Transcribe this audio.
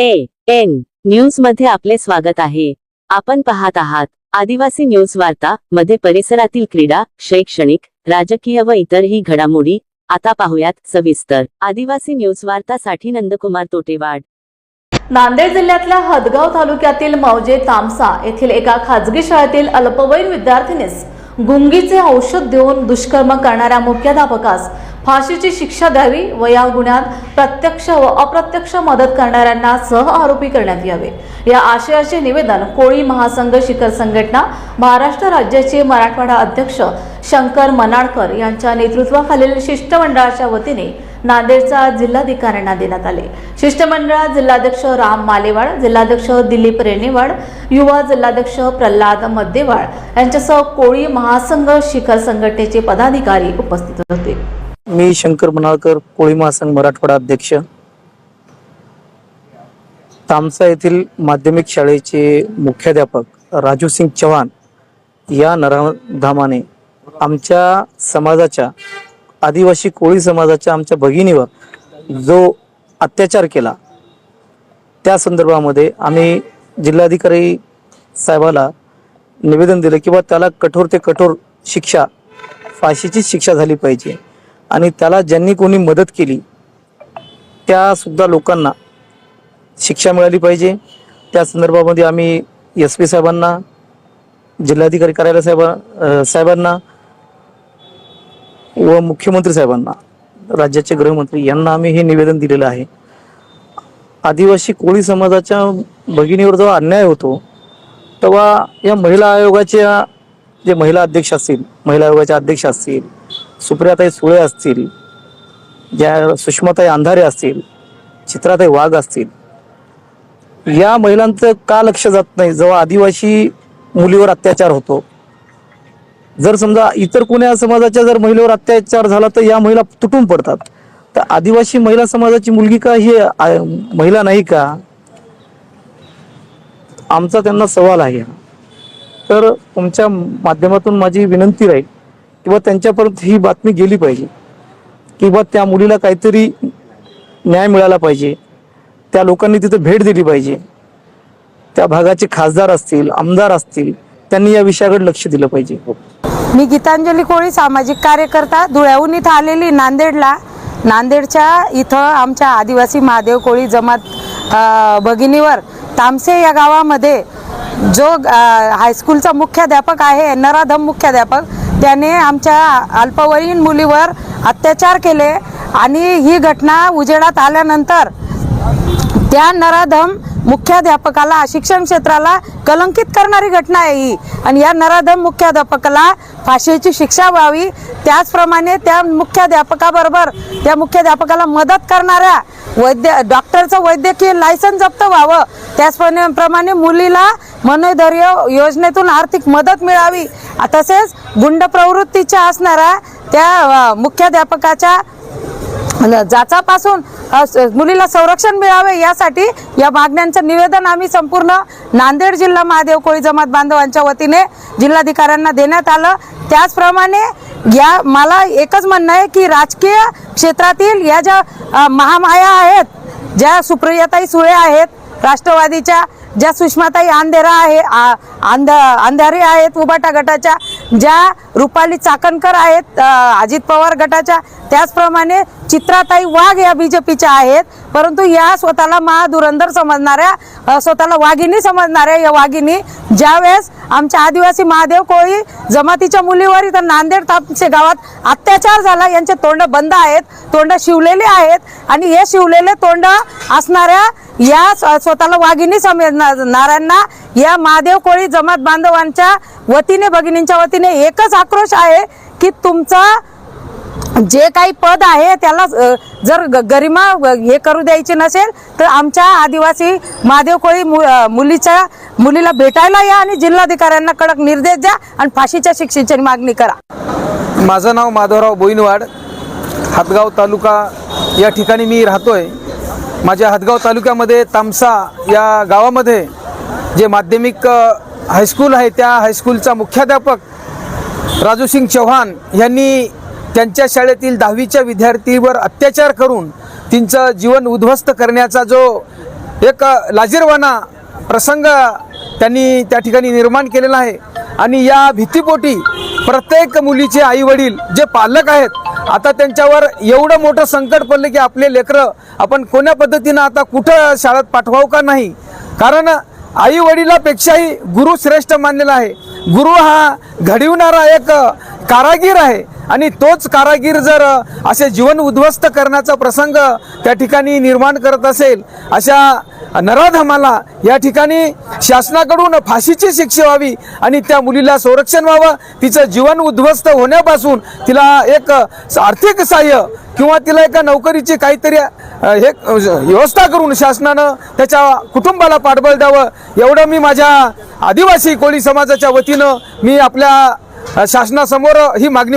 N न्यूजमध्ये आपले स्वागत आहे. आपण पाहत आहात आदिवासी न्यूज वार्ता मध्ये परिसरातील क्रीडा शैक्षणिक राजकीय व इतरही घडामोडी. आता पाहुयात सविस्तर. आदिवासी न्यूज वार्तासाठी नंदकुमार तोटेवाड. नांदेड जिल्ह्यातल्या हदगाव तालुक्यातील मौजे तामसा येथील एका खाजगी शाळेतील अल्पवयीन विद्यार्थिनीस गुंगीचे औषध देऊन दुष्कर्म करणाऱ्या मुख्याध्यापकास फाशीची शिक्षा द्यावी व या गुन्ह्यात प्रत्यक्ष व अप्रत्यक्ष मदत करणाऱ्यांना सह आरोपी करण्यात यावे. या आशयाचे निवेदन कोळी महासंघ शिखर संघटना महाराष्ट्र राज्याचे मराठवाडा अध्यक्ष शंकर मनाडकर यांच्या नेतृत्वाखालील शिष्टमंडळाच्या वतीने नांदेडच्या जिल्हाधिकाऱ्यांना देण्यात आले. शिष्टमंडळात जिल्हाध्यक्ष राम मालेवाड जिल्हाध्यक्ष दिलीप रेणेवाड युवा जिल्हाध्यक्ष प्रल्हाद मद्देवाड यांच्यासह कोळी महासंघ शिखर संघटनेचे पदाधिकारी उपस्थित होते. मी शंकर मनाळकर कोळी महासंघ मराठवाडा अध्यक्ष. तामसा येथील माध्यमिक शाळेचे मुख्याध्यापक राजू सिंग चव्हाण या नराधामाने आमच्या समाजाच्या आदिवासी कोळी समाजाच्या आमच्या भगिनीवर जो अत्याचार केला त्या संदर्भामध्ये आम्ही जिल्हाधिकारी साहेबाला निवेदन दिलं किंवा त्याला कठोर ते कठोर शिक्षा फाशीचीच शिक्षा झाली पाहिजे. आणि त्याला ज्यांनी कोणी मदत केली त्या सुद्धा लोकांना शिक्षा मिळाली पाहिजे. त्या संदर्भामध्ये आम्ही एस पी साहेबांना जिल्हाधिकारी कार्यालय साहेबा साहेबांना व मुख्यमंत्री साहेबांना राज्याचे गृहमंत्री यांना आम्ही हे निवेदन दिलेलं आहे. आदिवासी कोळी समाजाच्या भगिनीवर जेव्हा अन्याय होतो तेव्हा या महिला आयोगाच्या जे महिला अध्यक्ष असतील महिला आयोगाच्या अध्यक्ष असतील सुप्रियाताई सुळे असतील ज्या सुषमाताई अंधारे असतील चित्राताई वाघ असतील या महिलांचं का लक्ष जात नाही? जेव्हा आदिवासी मुलीवर अत्याचार होतो. जर समजा इतर कोण्या समाजाच्या जर महिलेवर अत्याचार झाला तर या महिला तुटून पडतात. तर आदिवासी महिला समाजाची मुलगी का ही महिला नाही का? आमचा त्यांना सवाल आहे. तर तुमच्या माध्यमातून माझी विनंती राहील किंवा त्यांच्यापर्यंत ही बातमी गेली पाहिजे. किंवा त्या मुलीला काहीतरी न्याय मिळाला पाहिजे. त्या लोकांनी तिथं भेट दिली पाहिजे. त्या भागाचे खासदार असतील आमदार असतील त्यांनी या विषयाकडे लक्ष दिलं पाहिजे. मी गीतांजली कोळी सामाजिक कार्यकर्ता धुळ्याहून इथं आलेली नांदेडला. नांदेडच्या इथं आमच्या आदिवासी महादेव कोळी जमात भगिनीवर तामसे या गावामध्ये जो हायस्कूलचा मुख्याध्यापक आहे नराधम मुख्याध्यापक त्याने आमच्या अल्पवयीन मुलीवर अत्याचार केले आणि ही घटना उजेडात आल्यानंतर त्या नराधम मुख्याध्यापकाला शिक्षण क्षेत्राला कलंकित करणारी घटना आहे ही. आणि या नराधम मुख्याध्यापकाला फाशीची शिक्षा व्हावी. त्याचप्रमाणे त्या मुख्याध्यापकाबरोबर त्या मुख्याध्यापकाला मदत करणाऱ्या वैद्य डॉक्टरचं वैद्यकीय लायसन जप्त व्हावं. त्याचप्रमाणे मुलीला मनोधैर्य योजनेतून आर्थिक मदत मिळावी. तसेच गुंड प्रवृत्तीच्या असणाऱ्या त्या मुख्याध्यापकाच्या जाचापासून मुलीला संरक्षण मिळावे यासाठी या मागण्यांचं निवेदन आम्ही संपूर्ण नांदेड जिल्हा महादेव कोळी जमात बांधवांच्या वतीने जिल्हाधिकाऱ्यांना देण्यात आलं. त्याचप्रमाणे या मला एकच म्हणणं आहे की राजकीय क्षेत्रातील या ज्या महामाया आहेत ज्या सुप्रियाताई सुळे आहेत राष्ट्रवादीच्या ज्या सुषमाताई अंधेरा आहे आ- अंध अंधारे आहेत उबाटा गटाच्या ज्या रुपाली चाकणकर आहेत अजित पवार गटाच्या त्याचप्रमाणे चित्राताई वाघ या बीजेपीच्या आहेत. परंतु या स्वतःला महाधुरंधर समजणाऱ्या स्वतःला वाघिणी समजणाऱ्या या वाघिणी ज्यावेळेस आमच्या आदिवासी महादेव कोळी जमातीच्या मुलीवर इथं नांदेड तापसे गावात अत्याचार झाला यांचे तोंड बंद आहेत तोंड शिवलेले आहेत आणि हे शिवलेले तोंड असणाऱ्या या स्व- स्वतःला वाघिणी समजणाऱ्यांना या महादेव कोळी जमात बांधवांच्या वतीने भगिनींच्या वतीने एकच आक्रोश आहे की तुमचा जे काही पद आहे त्याला जर ग- गरिमा हे करू द्यायची नसेल तर आमच्या आदिवासी महादेव कोळी मु- मुलीच्या मुलीला भेटायला या आणि जिल्हाधिकाऱ्यांना कडक निर्देश द्या आणि फाशीच्या शिक्षेची मागणी करा. माझं नाव माधवराव बोईनवाड. हातगाव तालुका या ठिकाणी मी राहतोय. माझ्या हातगाव तालुक्यामध्ये तामसा या गावामध्ये जे माध्यमिक हायस्कूल आहे त्या हायस्कूलचा मुख्याध्यापक राजू सिंग चव्हाण यांनी त्यांच्या शाळेतील दहावीच्या विद्यार्थीवर अत्याचार करून तिचं जीवन उद्ध्वस्त करण्याचा जो एक लाजीरवाना प्रसंग त्यांनी त्या ठिकाणी निर्माण केलेला आहे. आणि या भीतीपोटी प्रत्येक मुलीचे आई वडील जे पालक आहेत आता त्यांच्यावर एवढं मोठं संकट पडलं की आपले लेकरं आपण कोण्या पद्धतीनं आता कुठं शाळेत पाठवावं का नाही? कारण आई वडिलापेक्षाही गुरु श्रेष्ठ मानलेला आहे. गुरु हा घडविणारा एक कारागीर आहे. आणि तोच कारागीर जर असे जीवन उद्ध्वस्त करण्याचा प्रसंग त्या ठिकाणी निर्माण करत असेल अशा नराधमाला या ठिकाणी शासनाकडून फाशीची शिक्षा व्हावी आणि त्या मुलीला संरक्षण व्हावं तिचं जीवन उद्ध्वस्त होण्यापासून तिला एक आर्थिक सहाय्य किंवा तिला एका नोकरीची काहीतरी हे व्यवस्था करून शासनानं त्याच्या कुटुंबाला पाठबळ द्यावं. एवढं मी माझ्या आदिवासी कोळी समाजाच्या वतीनं मी आपल्या शासनासमोर ही मागणी